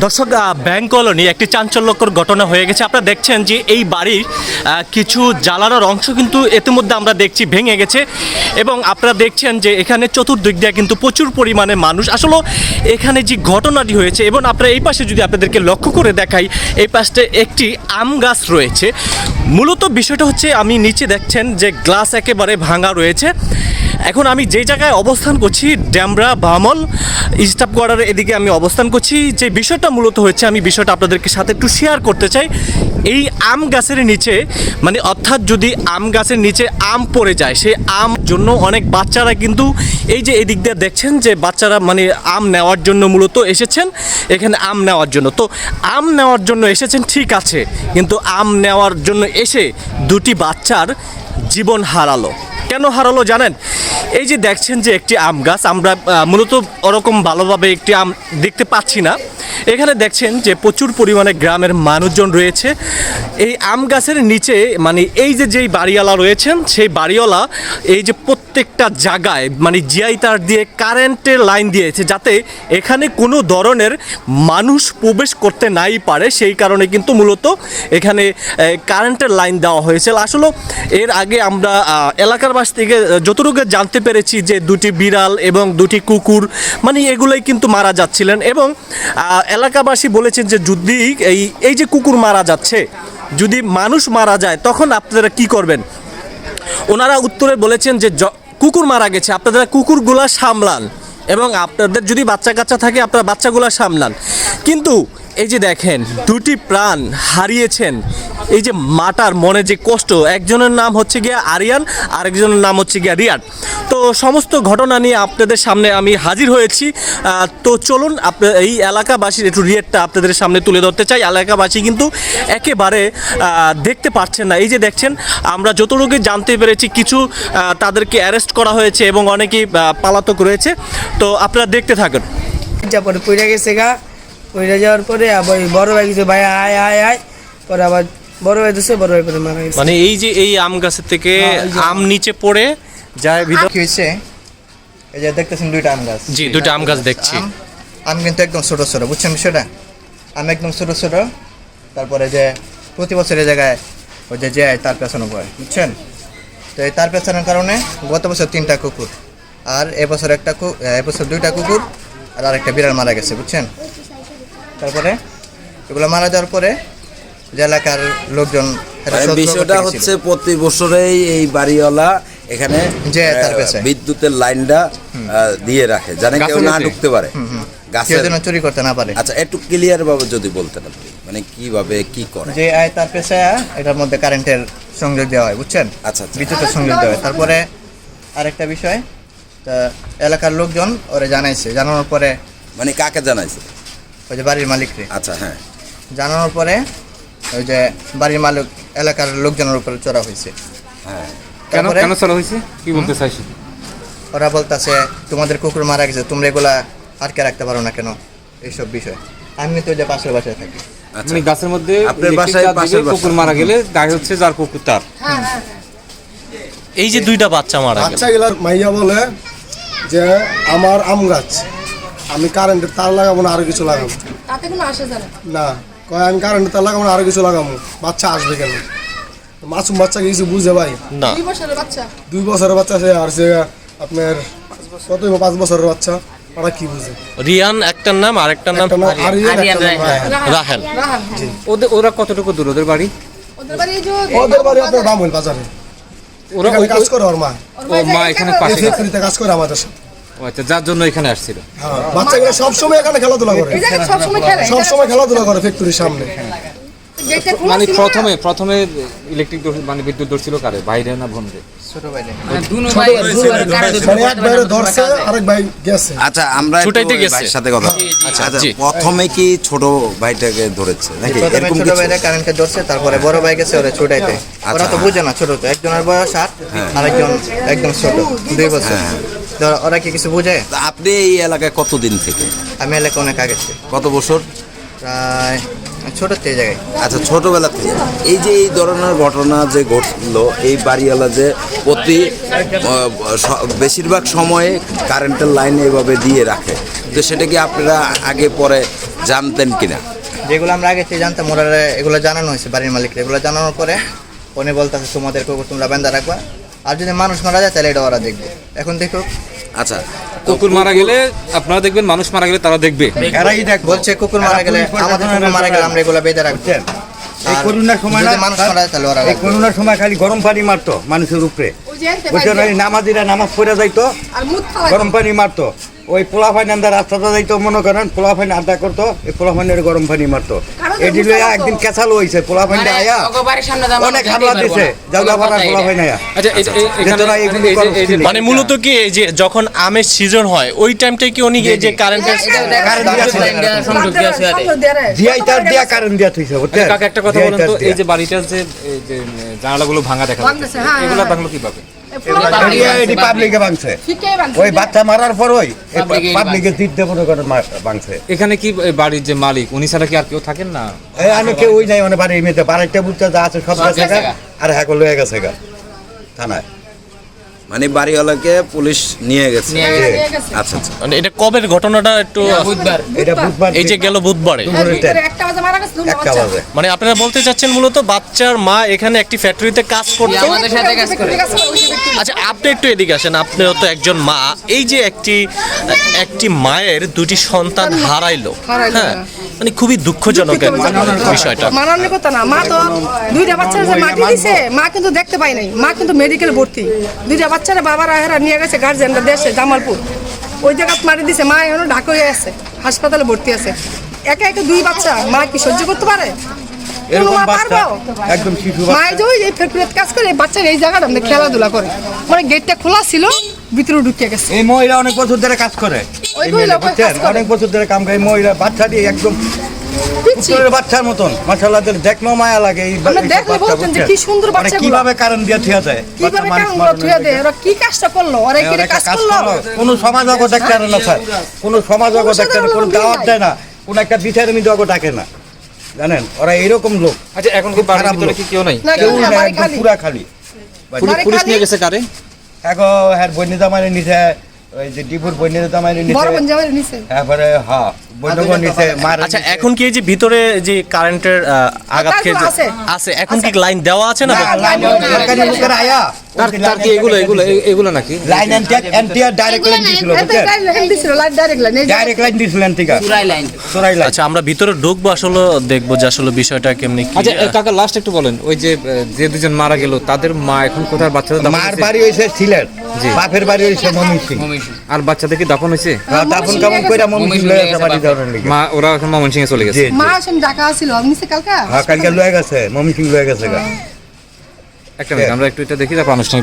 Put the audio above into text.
দর্শক bank colony একটি চাঞ্চল্যকর ঘটনা হয়ে গেছে। আপনারা দেখছেন যে এই বাড়ির কিছু জ্বালানোর অংশ কিন্তু ইতিমধ্যে আমরা দেখছি ভেঙে গেছে এবং আপনারা দেখছেন যে এখানে চতুর্দিক দিয়ে কিন্তু প্রচুর পরিমাণে মানুষ। আসলে এখানে যে ঘটনাটি হয়েছে এবং আপনারা এই পাশে যদি আপনাদেরকে লক্ষ্য করে দেখাই, এই পাশে একটি আম গাছ রয়েছে। মূলত বিষয়টা হচ্ছে, আমি নিচে দেখছেন যে গ্লাস একেবারে ভাঙা রয়েছে। এখন আমি যে জায়গায় অবস্থান করছি, ড্যামরা বামল স্টাফ কোয়ার্টারের এদিকে আমি অবস্থান করছি। যে বিষয়টা মূলত হচ্ছে আমি বিষয়টা আপনাদেরকে সাথে একটু শেয়ার করতে চাই। এই আম গাছের নিচে মানে অর্থাৎ যদি আম গাছের নিচে আম পড়ে যায়, সেই আম জন্য অনেক বাচ্চারা কিন্তু এই যে এদিক দিয়ে দেখছেন যে বাচ্চারা মানে আম নেওয়ার জন্য মূলত এসেছেন, এখানে আম নেওয়ার জন্য। তো আম নেওয়ার জন্য এসেছেন, ঠিক আছে, কিন্তু আম নেওয়ার জন্য এসে দুটি বাচ্চার জীবন হারালো। কেন হারালো জানেন? এই যে দেখছেন যে একটি আম গাছ, আমরা মূলত ওরকম ভালোভাবে একটি আম দেখতে পাচ্ছি না। এখানে দেখছেন যে প্রচুর পরিমাণে গ্রামের মানুষজন রয়েছে। এই আম গাছের নিচে মানে এই যে যেই বাড়িওয়ালা রয়েছেন, সেই বাড়িওয়ালা এই যে প্রত্যেকটা জায়গায় মানে জিআই তার দিয়ে কারেন্টের লাইন দিয়েছে যাতে এখানে কোনো ধরনের মানুষ প্রবেশ করতে নাই পারে। সেই কারণে কিন্তু মূলত এখানে কারেন্টের লাইন দেওয়া হয়েছে। আসলে এর আগে আমরা এলাকার বাস থেকে যতটুকু জানতে পেরেছি যে দুটি বিড়াল এবং দুটি কুকুর মানে এগুলোই কিন্তু মারা যাচ্ছিলেন এবং এলাকাবাসী বলেছেন যে যদি এই এই যে কুকুর মারা যাচ্ছে, যদি মানুষ মারা যায়, তখন আপনারা কি করবেন? ওনারা উত্তরে বলেছেন য- কুকুর মারা গেছে আপনারা কুকুরগুলা সামলান এবং আপনাদের যদি বাচ্চা কাচ্চা থাকে, আপনারা বাচ্চাগুলা সামলান। কিন্তু এই যে দেখেন, দুটি প্রাণ হারিয়েছেন এই যে মাটার মনে যে কষ্ট, একজনের নাম হচ্ছে গিয়া আরিয়ান, আরেকজনের নাম হচ্ছে গিয়া রিয়ান। তো সমস্ত ঘটনা নিয়ে আপনাদের সামনে আমি হাজির হয়েছি। তো চলুন আপনার এই এলাকাবাসীর একটু রিয়েটটা আপনাদের সামনে তুলে ধরতে চাই। এলাকাবাসী কিন্তু একেবারে দেখতে পাচ্ছেন না। এই যে দেখছেন, আমরা যতটুকু জানতে পেরেছি, কিছু তাদেরকে অ্যারেস্ট করা হয়েছে এবং অনেকেই পালাতক রয়েছে। তো আপনারা দেখতে থাকুন। পরে পইরা গেছে গা। পইরা যাওয়ার পরে আবার বড় ভাই ভাই, আয় আয় আয়। পরে আবার বড় ভাই দিছে বড় পরে মারা গেছে। মানে এই যে এই আম গাছের থেকে আম নিচে পড়ে যায় ভিতর কি হয়েছে? এই যে দেখতেছেন দুইটা আম গাছ। জি দুটো আম গাছ দেখছি। আম কিন্তু একদম ছোট ছোট বুঝছেন বিষয়টা? আম একদম ছোট ছোট। তারপরে যে প্রতি বছর এই জায়গায় ওই যে যায় তার পেছনে পড়ে বুঝছেন? তো এই তার পেছনের কারণে গত বছর তিনটা কুকুর আর এবছর একটা এবছর দুইটা কুকুর আর আরেকটা বিড়াল মারা গেছে বুঝছেন? তারপরে এগুলো মারা যাওয়ার পরে যে এলাকার লোকজন মানে বিষয়টা হচ্ছে প্রতি বছরেই এই বাড়িওয়ালা এখানে যে তার পেছনে। বিদ্যুতের লাইনটা দিয়ে রাখে জানে কেউ না ঢুকতে পারে। গাছের যেন চুরি করতে না পারে। আচ্ছা একটু ক্লিয়ার ভাবে যদি বলতেন আপনি মানে কীভাবে কি করে? যে আয় তার পেছে এটার মধ্যে কারেন্টের সংযোগ দেওয়া হয় বুঝছেন? আচ্ছা, আচ্ছা। বিদ্যুতের সংযোগ দেওয়া হয়। তারপরে আরেকটা বিষয় তা এলাকার লোকজন ওরে জানাইছে। জানানোর পরে মানে কাকে জানাইছে? ওই যে বাড়ির মালিককে। আচ্ছা হ্যাঁ। জানানোর পরে ওই যে বাড়ির মালিক এলাকার লোকজনের উপরে চড়া হয়েছে। হ্যাঁ। কেন তারপরে কেন চলা হয়েছে? কি বলতে চাইছি? ওরা বলতেছে তোমাদের কুকুর মারা গেছে তোমরা এগুলা আটকে রাখতে পারো না কেন? এইসব বিষয়। আমি তো ওই যে পাশের বাসায় থাকি। আচ্ছা। মানে গাছের মধ্যে আপনার electric বাসায় তার পাশের। কুকুর মারা গেলে দেখা যাচ্ছে যার কুকুর তার। এই যে দুইটা বাচ্চা মারা গেল। বাচ্চা গেলার মাইয়া বলে যে আমার আম গাছ আমি কারেন্টের তার লাগাবো না আরও কিছু লাগাবো। তাতে কোনো আসে যায় না? না। কয় আমি তার লাগাবো আরও কিছু লাগাবো। বাচ্চা আসবে কেন? মাসুম বাচ্চা কিছু বুঝে ভাই? না। দুই বছরের বাচ্চা। দুই সে আর সে আপনার কত পাঁচ বছরের বাচ্চা? ওরা কি বুঝে? রিয়ান একটার নাম আরেকটার নাম নাম। রাহেল। ওদের ওরা কতটুকু দূর ওদের বাড়ি? ওদের বাড়ি এই যে ওদের বাড়ি আপনার বামুল বাজারে। ওরা কাজ করে ওর মা। ও মা এখানে এখানে পাশে কাজ করে আমাদের সাথে। ও আচ্ছা যার জন্য এখানে আসছিল? হ্যাঁ বাচ্চাগুলো সবসময় এখানে খেলাধুলা করে। সবসময় খেলাধুলা করে ফ্যাক্টরির সামনে। মানে প্রথমে প্রথমে ইলেকট্রিক মানে বিদ্যুৎ ধরছিল কারে? বাইরে না ভনরে মানে এক বাইরে ধরছে আরেক ভাই গেছে। আচ্ছা আমরা ছুটাইতে গেছে। সাথে কথা আচ্ছা, আচ্ছা প্রথমে কি ছোট ভাইটাকে ধরেছে নাকি? এরকম ছোট ধরছে তারপরে বড় ভাই গেছে ওরা ছুটাইতে। ওরা তো আচ্ছা। বুঝে না ছোট তো একজনের বয়স আট হ্যাঁ। আরেকজন একদম ছোট দুই বছর। তো ওরা কি কিছু বুঝে? আপনি এই এলাকায় কতদিন থেকে? আমি এলাকা অনেক আগে ছিল। কত বছর? প্রায় ছোট এই জায়গায়। আচ্ছা ছোটবেলা থেকে। এই যে এই ধরনের ঘটনা যে ঘটলো এই বাড়িওয়ালা যে প্রতি বেশিরভাগ সময়ে কারেন্টের লাইন এভাবে দিয়ে রাখে তো সেটা কি আপনারা আগে পরে জানতেন কিনা? যেগুলো আমরা আগে থেকে জানতাম ওরা এগুলো জানানো হয়েছে বাড়ির মালিককে। এগুলো জানানোর পরে উনি বলতেছে তোমাদের তোমরা বান্ধা রাখবা। আর যদি মানুষ মারা যায় তাহলে এটা ওরা দেখবে। এখন দেখো আচ্ছা কুকুর মারা গেলে আপনারা দেখবেন মানুষ মারা গেলে তারা দেখবে। এরাই দেখ বলছে কুকুর মারা গেলে আমাদের কুকুর মারা গেলে আমরা এগুলো বেঁধে রাখব। এই আর করোনার সময় না মানুষ মারা যায় এই করোনার সময় খালি গরম পানি মারতো মানুষের উপরে। নামাজিরা নামাজ পড়ে যাইতো আর মুখ খাওয়া গরম পানি মারতো। ওই পোলা ফাইন আন্দা রাস্তাটা যাইতো মনে করেন পোলা ফাইন আড্ডা করতো এই পোলা ফাইনের গরম পানি মারতো। দিলে বুঝতে একদিন। কেঁচালো হইছে পোলা ফাইন আয়া। অনেক হামলা দিছে জাউলা ফাটা পোলা ফাইন আয়া। আচ্ছা। মানে মূলত কি এই যে যখন আমের সিজন হয় ওই টাইমটাই কি উনি যে কারেন্টের কারেন্ট। জিআই তার দিয়া কারেন্ট দিয়া থইছে বুঝছেন? কাকা একটা কথা বলেন তো এই যে বাড়িটার যে এই জানালাগুলো ভাঙা দেখা যাচ্ছে। হ্যাঁ, এগুলো হ্যাঁ। ভাঙলো কীভাবে? পাবলিকে ভাঙছে। ওই বাচ্চা মারার পর ওই পাবলিকে জিততে মনে করেন ভাঙছে। এখানে কি বাড়ির যে মালিক উনি ছাড়া কি আর কেউ থাকেন না? আমি কেউ ওই নাই মানে বাড়ির মেয়েতে বাড়ির টেবুলটা যা আছে সব আছে আর হ্যাঁ লয়ে গেছে গা। থানায়। মানে বাড়িওয়ালাকে পুলিশ নিয়ে গেছে। হ্যাঁ। আচ্ছা আচ্ছা। মানে এটা কবের ঘটনাটা একটু এটা বুধবার। এই যে গেল বুধবারে। বাচ্চা। বাজে। মানে আপনারা বলতে চাচ্ছেন মূলত বাচ্চার মা এখানে একটি ফ্যাক্টরিতে কাজ করতো। আচ্ছা আপনি একটু এদিকে আসেন। আপনিও তো একজন মা। এই যে একটি একটি মায়ের দুটি সন্তান হারাইলো। হ্যাঁ হ্যাঁ। মানে খুবই দুঃখজনক বিষয়টা। মানানোর কথা না। মা তো দুইটা বাচ্চারা যে মাটি দিছে। মা কিন্তু দেখতে পাই নাই। মা কিন্তু মেডিকেল ভর্তি। দুইটা বাচ্চারা বাবারা হেরা নিয়ে গেছে গার্জেনরা দেশে জামালপুর। ওই জায়গা মারি দিছে মা এখনও ঢাকা হয়ে আছে হাসপাতালে ভর্তি আছে। একা একা দুই বাচ্চা মা কি সহ্য করতে পারে? একদম শিশু মা এই যে ওই যে ফ্যাক্টরিতে কাজ করে বাচ্চারা এই জায়গাটা আমাদের খেলাধুলা করে। মানে গেটটা খোলা ছিল ভিতরে ঢুকে গেছে। এই মহিলা অনেক বছর ধরে কাজ করে। কাজ। অনেক বছর ধরে কাম করে। মহিলা বাচ্চা দিয়ে একদম পিচ্ছি। বাচ্চার মতন। মাশাআল্লাহ দেখল মায়া লাগে এই আমরা দেখলে বাচ্চা, বলতেন যে কি সুন্দর ওরা বাচ্চাগুলো। কীভাবে কারণ দিয়ে থিয়া যায়? কীভাবে দেয় ওরা কি কাজটা করল? ওরা কি ওরা একটা কাজ করল? করল। কোনো সমাজ না স্যার। কোনো সমাজ অগো কোনো ডাক্তার কোনো দাওয়াত দেয় না। কোনো একটা মধ্যে অগো ডাকে না। জানেন? ওরা এরকম লোক। আচ্ছা এখন কি বাড়ির ভিতরে কি কেউ নাই? কেউ না, না খালি। পুরা খালি। পুলিশ। নিয়ে গেছে কারে? এখন হ্যাঁ বন্যতা মানে নিছে ওই যে ডিপুর বন্যতা নিছে বড় পঞ্জাবের নিচে তারপরে হ্যাঁ বন্যগণ নিছে মার আচ্ছা এখন কি এই যে ভিতরে যে কারেন্টের আঘাত খেয়ে যে- আছে। এখন কি লাইন দেওয়া আছে না? না, সরকারি লোকের আয়া। তার তার কি এগুলো এগুলো এগুলো নাকি? Line NTR NTR direct line দিছিল বুঝছেন? Light direct line direct line দিছিল এনটিআর সুরাই লাইন সুরাই লাইন আচ্ছা আমরা ভিতরে ঢুকবো আসলে দেখব যে আসলে বিষয়টা কেমনি কি আচ্ছা কাকা লাস্ট একটু বলেন ওই যে যে দুজন মারা গেল তাদের মা এখন কোথায়? বাচ্চাদের মার বাড়ি হইছে সিলেট। বাপের বাড়ি হইছে আর বাচ্চাদের কি দাফন হইছে? দাফন কেমন কইরা ময়মনসিং লয়ে গেছে বাড়ি যাওয়ার লাগি মা ওরা এখন এ চলে গেছে। মা আসেন ঢাকা ছিল সে কালকা? হ্যাঁ কালকে লয়ে গেছে ময়মনসিং লয়ে গেছে গা। একটা মিনিট আমরা একটু এটা দেখি তারপর আনুষ্ঠানিক